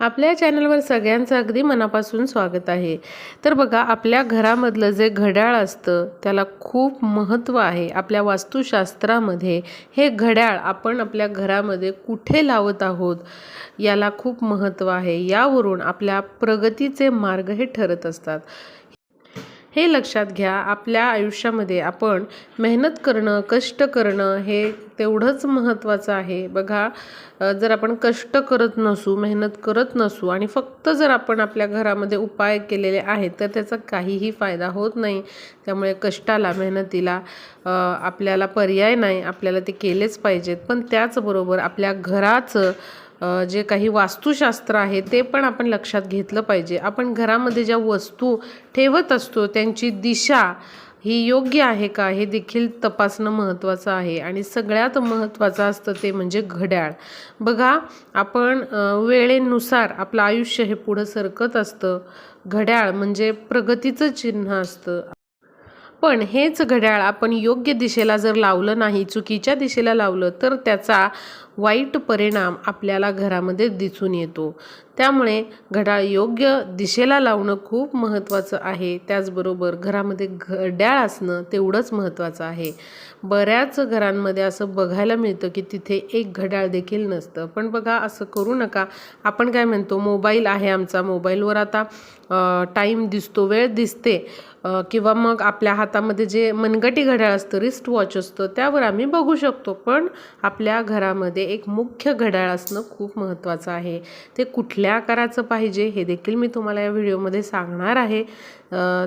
आपल्या चॅनलवर सगळ्यांचं अगदी मनापासून स्वागत आहे. तर बघा आपल्या घरामधलं जे घड्याळ असतं त्याला खूप महत्त्व आहे. आपल्या वास्तुशास्त्रामध्ये हे घड्याळ आपण आपल्या घरामध्ये कुठे लावत आहोत याला खूप महत्त्व आहे. यावरून आपल्या प्रगतीचे मार्ग हे ठरत असतात. हे लक्षात घ्या आपल्या आयुष्यामध्ये आपण मेहनत करणं कष्ट करणं हे तेवढंच महत्त्वाचं आहे. बघा जर आपण कष्ट करत नसू मेहनत करत नसू आणि फक्त जर आपण आपल्या घरामध्ये उपाय केलेले आहेत तर त्याचा काहीही फायदा होत नाही. त्यामुळे कष्टाला मेहनतीला आपल्याला पर्याय नाही. आपल्याला ते केलेच पाहिजेत. पण त्याचबरोबर आपल्या घराचं जे काही वास्तुशास्त्र आहे ते पण आपण लक्षात घेतलं पाहिजे. आपण घरामध्ये ज्या वस्तू ठेवत असतो त्यांची दिशा ही योग्य आहे का हे देखील तपासणं महत्त्वाचं आहे. आणि सगळ्यात महत्त्वाचं असतं ते म्हणजे घड्याळ. बघा आपण वेळेनुसार आपलं आयुष्य हे पुढं सरकत असतं. घड्याळ म्हणजे प्रगतीचं चिन्ह असतं. पण हेच घड्याळ आपण योग्य दिशेला जर लावलं नाही चुकीच्या दिशेला लावलं तर त्याचा वाईट परिणाम आपल्याला घरामध्ये दिसून येतो. त्यामुळे घड्याळ योग्य दिशेला लावणं खूप महत्त्वाचं आहे. त्याचबरोबर घरामध्ये घड्याळ असणं तेवढंच महत्त्वाचं आहे. बऱ्याच घरांमध्ये असं बघायला मिळतं की तिथे एक घड्याळ देखील नसतं. पण बघा असं करू नका. आपण काय म्हणतो मोबाईल आहे आमचा. मोबाईलवर आता टाईम दिसतो वेळ दिसते. किंवा मग आपल्या हातामध्ये जे मनगटी घड्याळ असतं रिस्ट वॉच असतं त्यावर आम्ही बघू शकतो. पण आपल्या घरामध्ये एक मुख्य घड्याळ असणं खूप महत्त्वाचं आहे. ते कुठल्या आकाराचं पाहिजे हे देखील मी तुम्हाला या व्हिडिओमध्ये सांगणार आहे.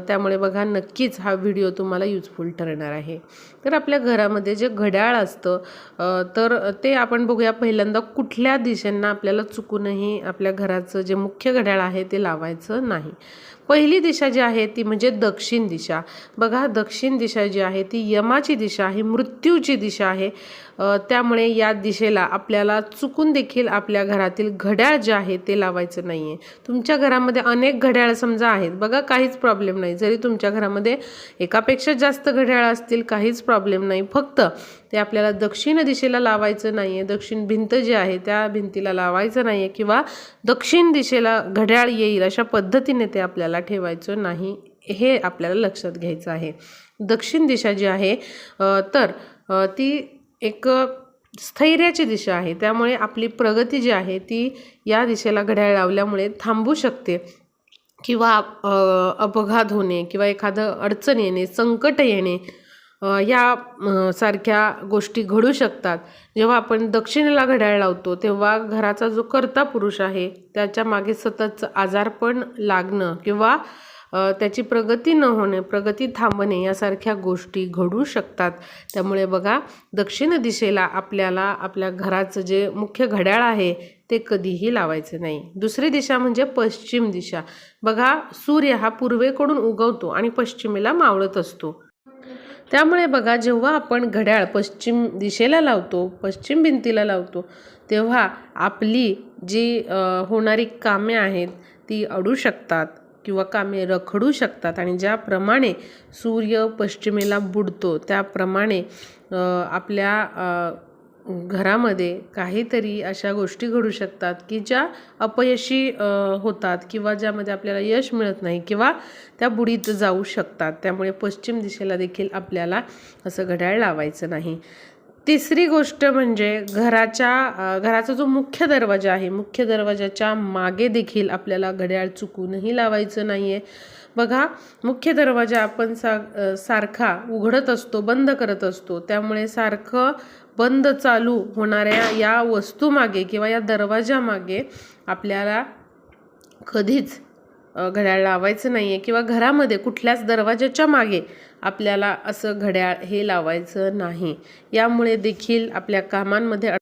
त्यामुळे बघा नक्कीच हा व्हिडिओ तुम्हाला युजफुल ठरणार आहे. तर आपल्या घरामध्ये जे घड्याळ असतं तर ते आपण बघूया पहिल्यांदा कुठल्या दिशेंना आपल्याला चुकूनही आपल्या घराचं जे मुख्य घड्याळ आहे ते लावायचं नाही. पहिली दिशा जी आहे ती म्हणजे दक्षिण दिशा. बघा दक्षिण दिशा जी आहे ती यमाची दिशा आहे मृत्यूची दिशा आहे. त्यामुळे या दिशेला आपल्याला चुकून देखील आपल्या घरातील घड्याळ जे आहे ते लावायचं नाही आहे तुमच्या घरामध्ये अनेक घड्याळ समजा आहेत. बघा काहीच प्रॉब्लेम नाही. जरी तुमच्या घरामध्ये एकापेक्षा जास्त घड्याळ असतील काहीच प्रॉब्लेम नाही. फक्त ते आपल्याला दक्षिण दिशेला लावायचं नाही आहे दक्षिण भिंत जी आहे त्या भिंतीला लावायचं नाही आहे किंवा दक्षिण दिशेला घड्याळ येईल अशा पद्धतीने ते आपल्याला ठेवायचं नाही हे आपल्याला लक्षात घ्यायचं आहे. दक्षिण दिशा जी आहे तर ती एक स्थैर्याची दिशा आहे. त्यामुळे आपली प्रगती जी आहे ती या दिशेला घड्याळ लावल्यामुळे थांबू शकते. किंवा अपघात होणे किंवा एखादं अडचण येणे संकट येणे या सारख्या गोष्टी घडू शकतात. जेव्हा आपण दक्षिणेला घड्याळ लावतो तेव्हा घराचा जो कर्ता पुरुष आहे त्याच्यामागे सततचं आजारपण लागणं किंवा त्याची प्रगती न होणे प्रगती थांबणे यासारख्या गोष्टी घडू शकतात. त्यामुळे बघा दक्षिण दिशेला आपल्याला आपल्या घराचं जे मुख्य घड्याळ आहे ते कधीही लावायचं नाही. दुसरी दिशा म्हणजे पश्चिम दिशा. बघा सूर्य हा पूर्वेकडून उगवतो आणि पश्चिमेला मावळत असतो. त्यामुळे बघा जेव्हा आपण घड्याळ पश्चिम दिशेला लावतो पश्चिम भिंतीला लावतो तेव्हा आपली जी होणारी कामे आहेत ती अडू शकतात. किंवा कामे रखडू शकतात. आणि ज्याप्रमाणे सूर्य पश्चिमेला बुडतो त्याप्रमाणे आपल्या घरामध्ये काहीतरी अशा गोष्टी घडू शकतात की ज्या अपयशी होतात किंवा ज्यामध्ये आपल्याला यश मिळत नाही किंवा त्या बुडीत जाऊ शकतात. त्यामुळे पश्चिम दिशेला देखील आपल्याला असं घड्याळ लावायचं नाही. तिसरी गोष्ट म्हणजे घराच्या घराचा जो मुख्य दरवाजा आहे मुख्य दरवाजाच्या मागे देखील आपल्याला घड्याळ चुकूनही लावायचं नाही आहे बघा मुख्य दरवाजा आपण सा सारखा उघडत असतो बंद करत असतो. त्यामुळे सारखं बंद चालू होणाऱ्या या वस्तूमागे किंवा या दरवाजामागे आपल्याला कधीच घड्याळ लावायचं नाही आहे किंवा घरामध्ये कुठल्याच दरवाजाच्या मागे आपल्याला असं घड्याळ हे लावायचं नाही. यामुळे देखील आपल्या कामांमध्ये अड-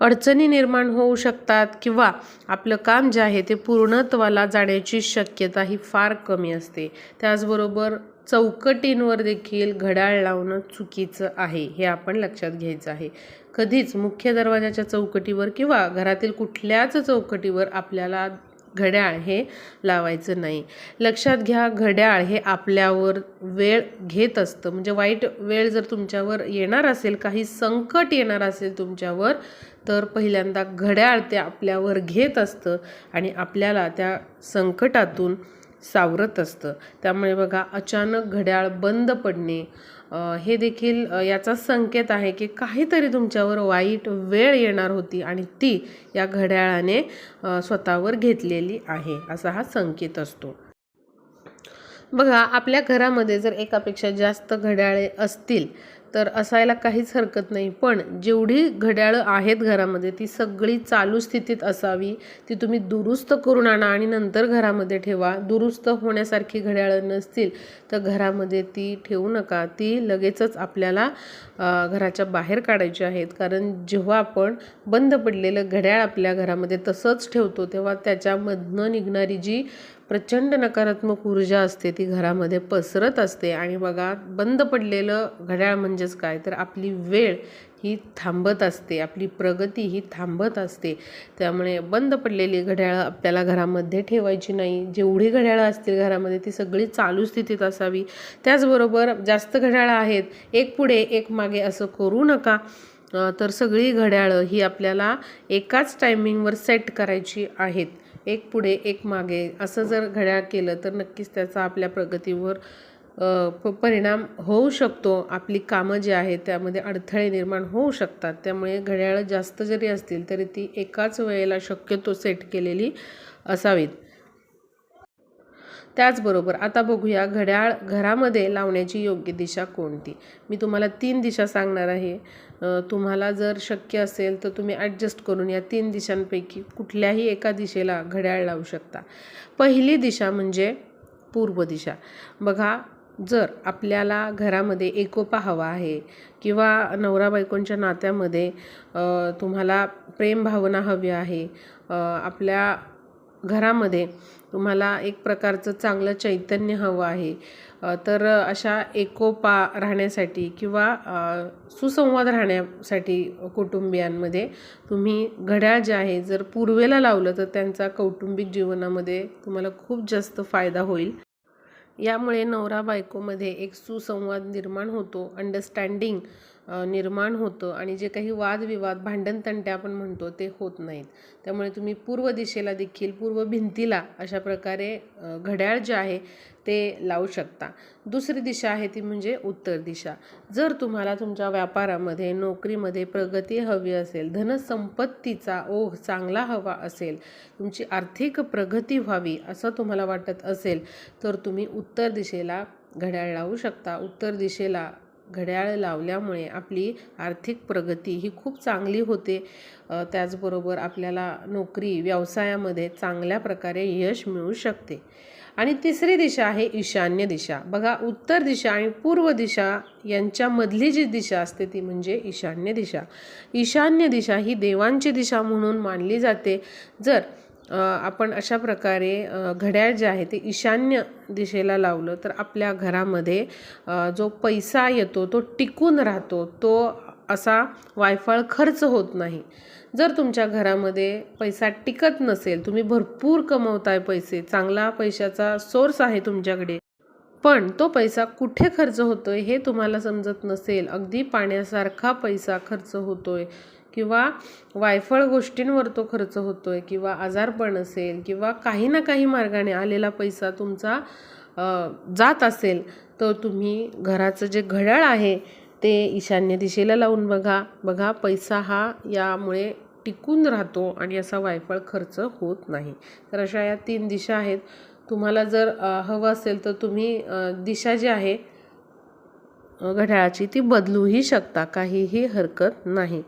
अडचणी निर्माण होऊ शकतात किंवा आपलं काम जे आहे ते पूर्णत्वाला जाण्याची शक्यता ही फार कमी असते. त्याचबरोबर चौकटींवर देखील घड्याळ लावणं चुकीचं आहे हे आपण लक्षात घ्यायचं आहे. कधीच मुख्य दरवाजाच्या चौकटीवर किंवा घरातील कुठल्याच चौकटीवर आपल्याला घड्याळ हे लावायचं नाही. लक्षात घ्या घड्याळ हे आपल्यावर वेळ घेत असतं. म्हणजे वाईट वेळ जर तुमच्यावर येणार असेल काही संकट येणार असेल तुमच्यावर तर पहिल्यांदा घड्याळ ते आपल्यावर घेत असतं आणि आपल्याला त्या संकटातून सावरत असतं. त्यामुळे बघा अचानक घड्याळ बंद पडणे हे देखील याचा संकेत आहे की काहीतरी तुमच्यावर वाईट वेळ येणार होती आणि ती या घड्याळाने स्वतःवर घेतलेली आहे असा हा संकेत असतो. बघा आपल्या घरामध्ये जर एकापेक्षा जास्त घड्याळे असतील तर असायला काहीच हरकत नाही. पण जेवढी घड्याळं आहेत घरामध्ये ती सगळी चालू स्थितीत असावी. ती तुम्ही दुरुस्त करून आणा आणि नंतर घरामध्ये ठेवा. दुरुस्त होण्यासारखी घड्याळं नसतील तर घरामध्ये ती ठेवू नका. ती लगेचच आपल्याला घराच्या बाहेर काढायची आहेत. कारण जेव्हा आपण बंद पडलेलं घड्याळ आपल्या घरामध्ये तसंच ठेवतो तेव्हा त्याच्यामधनं निघणारी जी प्रचंड नकारात्मक ऊर्जा असते ती घरामध्ये पसरत असते. आणि बघा बंद पडलेलं घड्याळ म्हणजेच काय? तर आपली वेळ ही थांबत असते आपली प्रगती ही थांबत असते. त्यामुळे बंद पडलेली घड्याळं आपल्याला घरामध्ये ठेवायची नाही. जेवढी घड्याळं असतील घरामध्ये ती सगळी चालू स्थितीत असावी. त्याचबरोबर जास्त घड्याळं आहेत एक पुढे एक मागे असं करू नका. तर सगळी घड्याळं ही आपल्याला एकाच टायमिंगवर सेट करायची आहेत. एक पुढे एक मागे असं जर घड्याळ केलं तर नक्कीच त्याचा आपल्या प्रगतीवर प परिणाम होऊ शकतो. आपली कामं जी आहेत त्यामध्ये अडथळे निर्माण होऊ शकतात. त्यामुळे घड्याळं जास्त जरी असतील तरी ती एकाच वेळेला शक्यतो सेट केलेली असावीत. त्याचबरोबर आता बघूया घड्याळ घरामध्ये लावण्याची योग्य दिशा कोणती? मी तुम्हाला तीन दिशा सांगणार आहे. तुम्हाला जर शक्य असेल तर तुम्ही ॲडजस्ट करून या तीन दिशांपैकी कुठल्याही एका दिशेला घड्याळ लावू शकता. पहिली दिशा म्हणजे पूर्व दिशा. बघा जर आपल्याला घरामध्ये एकोपा हवा आहे किंवा नवरा बायकोंच्या नात्यामध्ये तुम्हाला प्रेमभावना हवी आहे आपल्या घरामध्ये तुम्हाला एक प्रकारचं चांगलं चैतन्य हवं आहे. तर अशा एकोपा राहण्यासाठी किंवा सुसंवाद राहण्यासाठी कुटुंबियांमध्ये तुम्ही घड्याळ जे आहे जर पूर्वेला लावलं तर त्यांचा कौटुंबिक जीवनामध्ये तुम्हाला खूप जास्त फायदा होईल. यामुळे नवरा बायकोमध्ये एक सुसंवाद निर्माण होतो. अंडरस्टँडिंग निर्माण होतं आणि जे काही वादविवाद भांडणतंटे आपण म्हणतो ते होत नाहीत. त्यामुळे तुम्ही पूर्व दिशेला देखील पूर्व भिंतीला अशा प्रकारे घड्याळ जे आहे ते लावू शकता. दुसरी दिशा आहे ती म्हणजे उत्तर दिशा. जर तुम्हाला तुमच्या व्यापारामध्ये नोकरीमध्ये प्रगती हवी असेल धनसंपत्तीचा ओघ चांगला हवा असेल तुमची आर्थिक प्रगती व्हावी असं तुम्हाला वाटत असेल तर तुम्ही उत्तर दिशेला घड्याळ लावू शकता. उत्तर दिशेला घड्याळ लावल्यामुळे आपली आर्थिक प्रगती ही खूप चांगली होते. त्याचबरोबर आपल्याला नोकरी व्यवसायामध्ये चांगल्या प्रकारे यश मिळू शकते. आणि तिसरी दिशा आहे ईशान्य दिशा. बघा उत्तर दिशा आणि पूर्व दिशा यांच्यामधली जी दिशा असते ती म्हणजे ईशान्य दिशा. ईशान्य दिशा ही देवांची दिशा म्हणून मानली जाते. जर आपण अशा प्रकारे घड्याळ जे आहे ते ईशान्य दिशेला लावलं तर आपल्या घरामध्ये जो पैसा येतो तो टिकून राहतो तो असा वायफळ खर्च होत नाही. जर तुमच्या घरामध्ये पैसा टिकत नसेल तुम्ही भरपूर कमवताय पैसे चांगला पैशाचा सोर्स आहे तुमच्याकडे पण तो पैसा कुठे खर्च होतोय हे तुम्हाला समजत नसेल अगदी पाण्यासारखा पैसा खर्च होतोय किंवा वायफळ गोष्टींवर तो खर्च होतो आहे किंवा आजारपण असेल किंवा काही ना काही मार्गाने आलेला पैसा तुमचा जात असेल तर तुम्ही घराचं जे घड्याळ आहे ते ईशान्य दिशेला लावून बघा. बघा पैसा हा यामुळे टिकून राहतो आणि असा वायफळ खर्च होत नाही. तर अशा या तीन दिशा आहेत. तुम्हाला जर हवं असेल तर तुम्ही दिशा जी आहे घड्याळाची ती बदलूही शकता. काहीही हरकत नाही.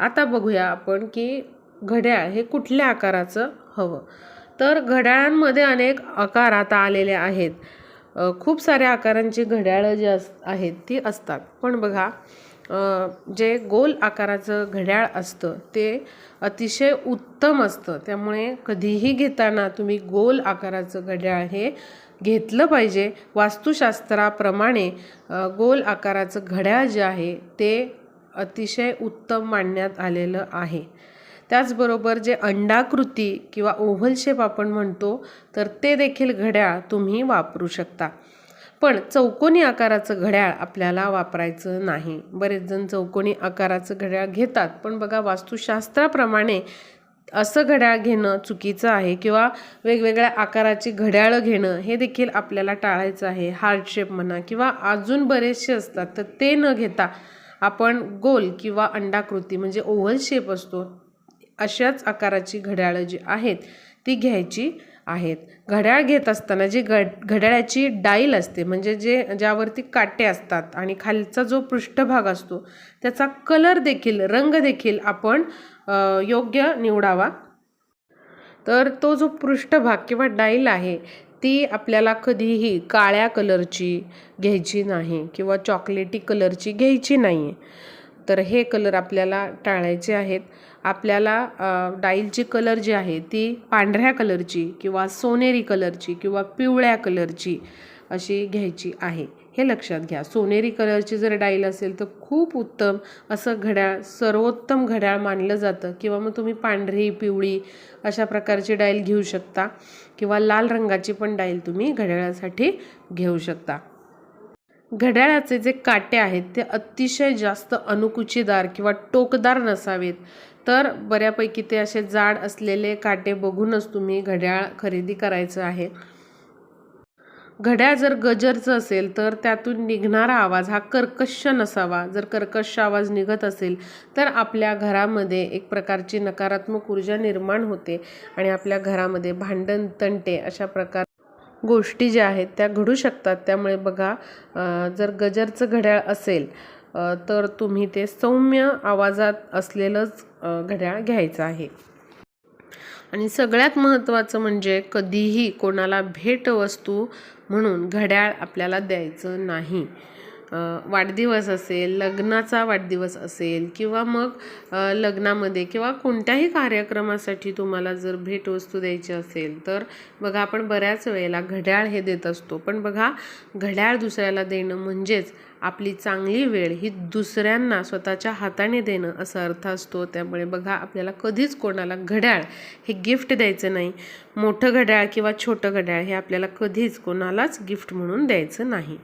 आता बघूया आपण की घड्याळ हे कुठल्या आकाराचं हवं? तर घड्याळांमध्ये अनेक आकार आता आलेले आहेत. खूप साऱ्या आकारांची घड्याळं जी अस आहेत ती असतात. पण बघा जे गोल आकाराचं घड्याळ असतं ते अतिशय उत्तम असतं. त्यामुळे कधीही घेताना तुम्ही गोल आकाराचं घड्याळ हे घेतलं पाहिजे. वास्तुशास्त्राप्रमाणे गोल आकाराचं घड्याळ जे आहे ते अतिशय उत्तम मानण्यात आलेलं आहे. त्याचबरोबर जे अंडाकृती किंवा ओव्हल शेप आपण म्हणतो तर ते देखील घड्याळ तुम्ही वापरू शकता. पण चौकोनी आकाराचं घड्याळ आपल्याला वापरायचं नाही. बरेच जण चौकोनी आकाराचं घड्याळ घेतात पण बघा वास्तुशास्त्राप्रमाणे असं घड्याळ घेणं चुकीचं आहे किंवा वेगवेगळ्या आकाराची घड्याळं घेणं हे देखील आपल्याला टाळायचं आहे. हार्ट शेप म्हणा किंवा अजून बरेचसे असतात तर ते न घेता आपण गोल किंवा अंडाकृती म्हणजे ओव्हल शेप असतो अशाच आकाराची घड्याळं जी आहेत ती घ्यायची आहेत. घड्याळ घेत असताना जी घड घड्याळाची डाईल असते म्हणजे जे ज्यावरती काटे असतात आणि खालचा जो पृष्ठभाग असतो त्याचा कलर देखील रंग देखील आपण योग्य निवडावा. तर तो जो पृष्ठभाग किंवा डाईल आहे ती आपल्याला कधीही काळ्या कलरची घ्यायची नाही किंवा चॉकलेटी कलरची घ्यायची नाही. आहे तर हे कलर आपल्याला टाळायचे आहेत. आपल्याला डाईलची कलर जी आहे ती पांढऱ्या कलरची किंवा सोनेरी कलरची किंवा पिवळ्या कलरची अशी घ्यायची आहे. हे लक्षात घ्या. सोनेरी कलरची जर डाईल असेल तर खूप उत्तम असं घड्याळ सर्वोत्तम घड्याळ मानलं जातं. किंवा मग तुम्ही पांढरी पिवळी अशा प्रकारची डाईल घेऊ शकता. किंवा लाल रंगाची पण डाईल तुम्ही घड्याळासाठी घेऊ शकता. घड्याळाचे जे काटे आहेत ते अतिशय जास्त अनुकुचीदार किंवा टोकदार नसावेत. तर बऱ्यापैकी ते असे जाड असलेले काटे बघूनच तुम्ही घड्याळ खरेदी करायचं आहे. घड्याळ जर गजरचं असेल तर त्यातून निघणारा आवाज हा कर्कश नसावा. जर कर्कश आवाज निघत असेल तर आपल्या घरामध्ये एक प्रकारची नकारात्मक ऊर्जा निर्माण होते आणि आपल्या घरामध्ये भांडण तंटे अशा प्रकार गोष्टी ज्या आहेत त्या घडू शकतात. त्यामुळे बघा जर गजरचं घड्याळ असेल तर तुम्ही ते सौम्य आवाजात असलेलंच घड्याळ घ्यायचं आहे. आणि सगळ्यात महत्त्वाचं म्हणजे कधीही कोणाला भेटवस्तू म्हणून घड्याळ आपल्याला द्यायचं नाही. वाढदिवस असेल लग्नाचा वाढदिवस असेल किंवा मग लग्नामध्ये किंवा कोणत्याही कार्यक्रमासाठी तुम्हाला जर भेटवस्तू द्यायची असेल तर बघा आपण बऱ्याच वेळेला घड्याळ हे देत असतो. पण बघा घड्याळ दुसऱ्याला देणं म्हणजेच आपली चांगली वेळ ही दुसऱ्यांना स्वतःच्या हाताने देणं असा अर्थ असतो. त्यामुळे बघा आपल्याला कधीच कोणाला घड्याळ हे गिफ्ट द्यायचं नाही. मोठं घड्याळ किंवा छोटं घड्याळ हे आपल्याला कधीच कोणालाच गिफ्ट म्हणून द्यायचं नाही.